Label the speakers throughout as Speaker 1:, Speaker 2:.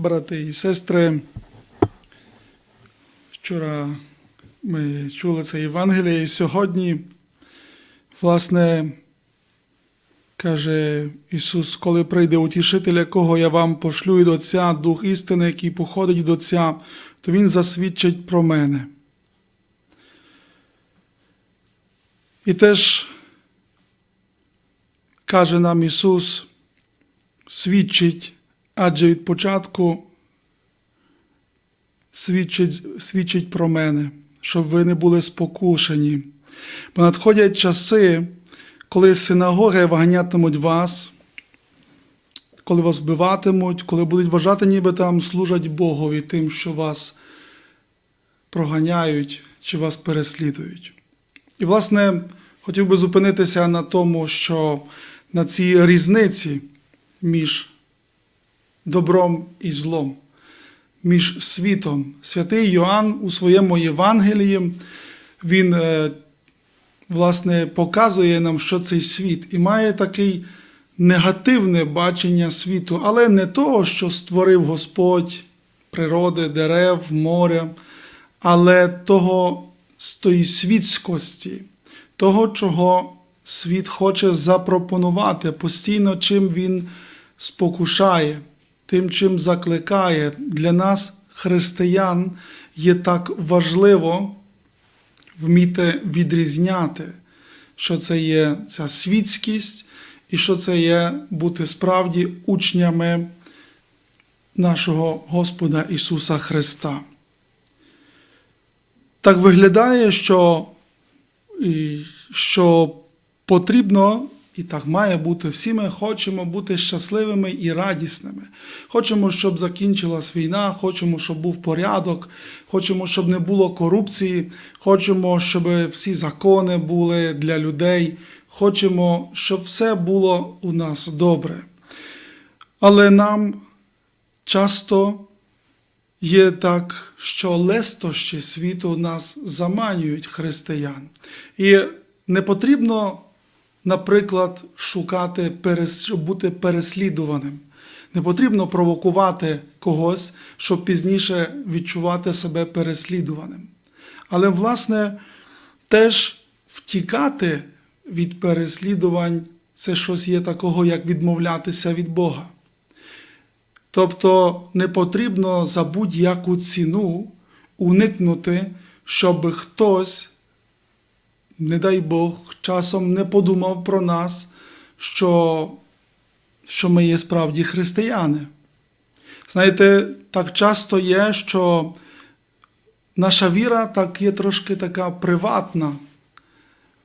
Speaker 1: брати і сестри. Вчора ми чули це Євангеліє, і сьогодні, власне, каже Ісус, коли прийде утішитель, якого я вам пошлю від Отця, Дух істини, який походить від Отця, то Він засвідчить про мене. І теж каже нам Ісус, свідчить, адже від початку свідчить, свідчить про мене, щоб ви не були спокушені. Бо надходять часи, коли синагоги виганятимуть вас, коли вас вбиватимуть, коли будуть вважати, ніби там служать Богові тим, що вас проганяють чи вас переслідують. І, власне, хотів би зупинитися на тому, що на цій різниці між добром і злом, між світом. Святий Йоанн у своєму Євангелії він, е, власне, показує нам, що цей світ, і має такий негативне бачення світу, але не того, що створив Господь природи, дерев, моря, але того з тої світськості, того, чого світ хоче запропонувати постійно, чим він спокушає, тим, чим закликає для нас, християн, є так важливо вміти відрізняти, що це є ця світськість і що це є бути справді учнями нашого Господа Ісуса Христа. Так виглядає, що, що потрібно і так має бути. Всі ми хочемо бути щасливими і радісними. Хочемо, щоб закінчилась війна, хочемо, щоб був порядок, хочемо, щоб не було корупції, хочемо, щоб всі закони були для людей, хочемо, щоб все було у нас добре. Але нам часто є так, що лестощі світу нас заманюють християн. І не потрібно, наприклад, шукати, щоб бути переслідуваним. Не потрібно провокувати когось, щоб пізніше відчувати себе переслідуваним. Але, власне, теж втікати від переслідувань це щось є такого, як відмовлятися від Бога. Тобто не потрібно за будь-яку ціну уникнути, щоб хтось, не дай Бог, часом не подумав про нас, що, що ми є справді християни. Знаєте, так часто є, що наша віра так є трошки така приватна.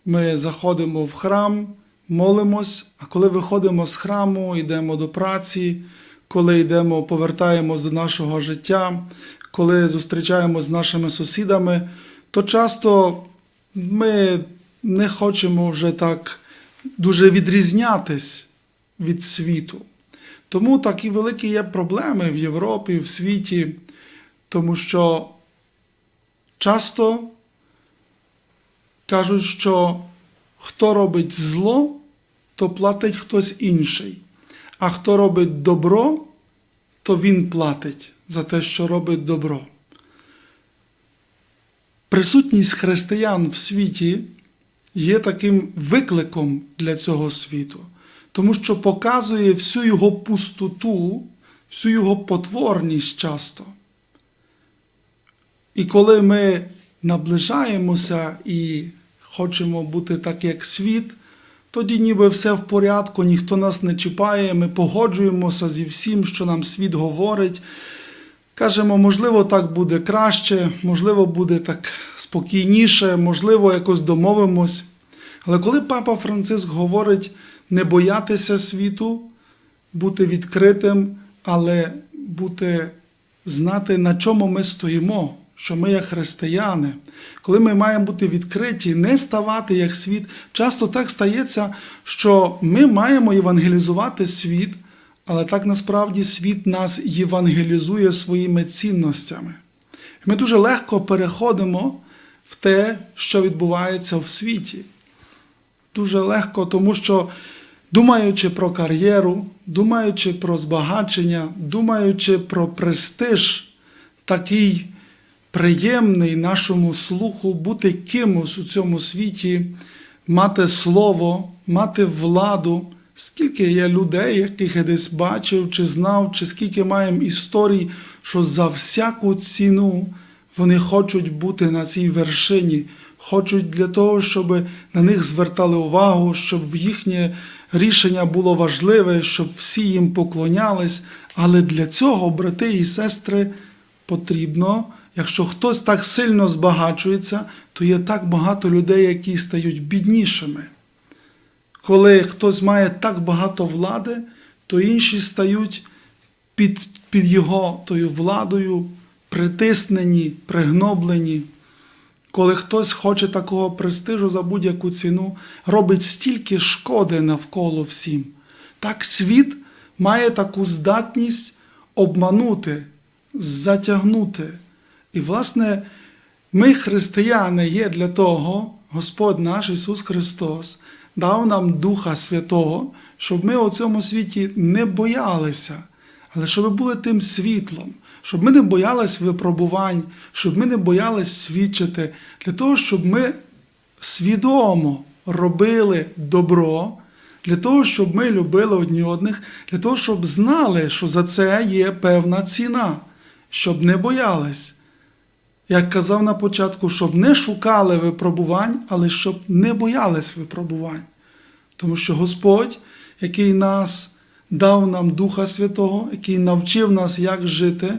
Speaker 1: Ми заходимо в храм, молимось, а коли виходимо з храму, йдемо до праці, коли йдемо, повертаємось до нашого життя, коли зустрічаємося з нашими сусідами, то часто ми не хочемо вже так дуже відрізнятись від світу. Тому такі великі є проблеми в Європі, в світі, тому що часто кажуть, що хто робить зло, то платить хтось інший. А хто робить добро, то він платить за те, що робить добро. Присутність християн в світі є таким викликом для цього світу, тому що показує всю його пустоту, всю його потворність часто. І коли ми наближаємося і хочемо бути так, як світ, тоді ніби все в порядку, ніхто нас не чіпає, ми погоджуємося зі всім, що нам світ говорить. Кажемо, можливо, так буде краще, можливо, буде так спокійніше, можливо, якось домовимось. Але коли папа Франциск говорить не боятися світу, бути відкритим, але бути знати, на чому ми стоїмо, що ми є християни, коли ми маємо бути відкриті, не ставати як світ, часто так стається, що ми маємо євангелізувати світ, але так насправді світ нас євангелізує своїми цінностями. Ми дуже легко переходимо в те, що відбувається в світі. Дуже легко, тому що думаючи про кар'єру, думаючи про збагачення, думаючи про престиж, такий приємний нашому слуху бути кимось у цьому світі, мати слово, мати владу. Скільки є людей, яких я десь бачив чи знав, чи скільки маємо історій, що за всяку ціну вони хочуть бути на цій вершині, хочуть для того, щоб на них звертали увагу, щоб їхнє рішення було важливе, щоб всі їм поклонялись. Але для цього, брати і сестри, потрібно, якщо хтось так сильно збагачується, то є так багато людей, які стають біднішими. Коли хтось має так багато влади, то інші стають під, під його тою владою притиснені, пригноблені. Коли хтось хоче такого престижу за будь-яку ціну, робить стільки шкоди навколо всім. Так світ має таку здатність обманути, затягнути. І, власне, ми, християни, є для того, Господь наш Ісус Христос дав нам Духа Святого, щоб ми у цьому світі не боялися, але щоб були тим світлом, щоб ми не боялись випробувань, щоб ми не боялись свідчити, для того, щоб ми свідомо робили добро, для того, щоб ми любили одні одних, для того, щоб знали, що за це є певна ціна, щоб не боялись. Як казав на початку, щоб не шукали випробувань, але щоб не боялись випробувань. Тому що Господь, який нас дав нам Духа Святого, який навчив нас, як жити,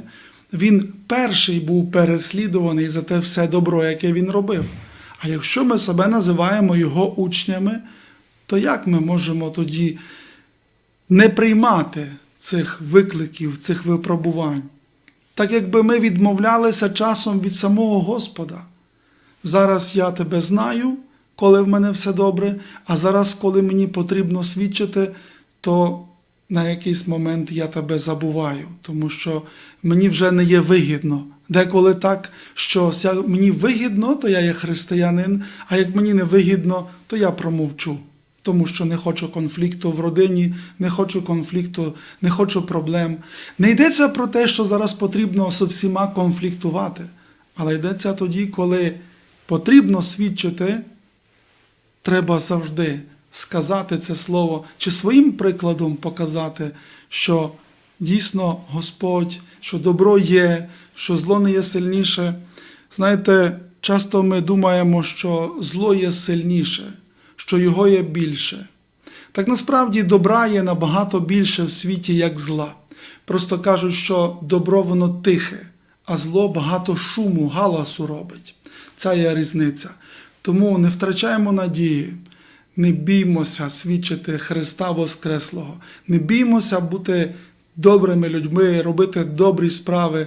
Speaker 1: Він перший був переслідуваний за те все добро, яке він робив. А якщо ми себе називаємо Його учнями, то як ми можемо тоді не приймати цих викликів, цих випробувань? Так якби ми відмовлялися часом від самого Господа. Зараз я тебе знаю, коли в мене все добре, а зараз, коли мені потрібно свідчити, то на якийсь момент я тебе забуваю, тому що мені вже не є вигідно. Деколи так, що мені вигідно, то я є християнин, а як мені не вигідно, то я промовчу. Тому що не хочу конфлікту в родині, не хочу конфлікту, не хочу проблем. Не йдеться про те, що зараз потрібно з всіма конфліктувати, але йдеться тоді, коли потрібно свідчити, треба завжди сказати це слово, чи своїм прикладом показати, що дійсно Господь, що добро є, що зло не є сильніше. Знаєте, часто ми думаємо, що зло є сильніше, що його є більше. Так насправді добра є набагато більше в світі, як зла. Просто кажуть, що добро воно тихе, а зло багато шуму, галасу робить. Це є різниця. Тому не втрачаємо надії, не біймося свідчити Христа Воскреслого, не біймося бути добрими людьми, робити добрі справи,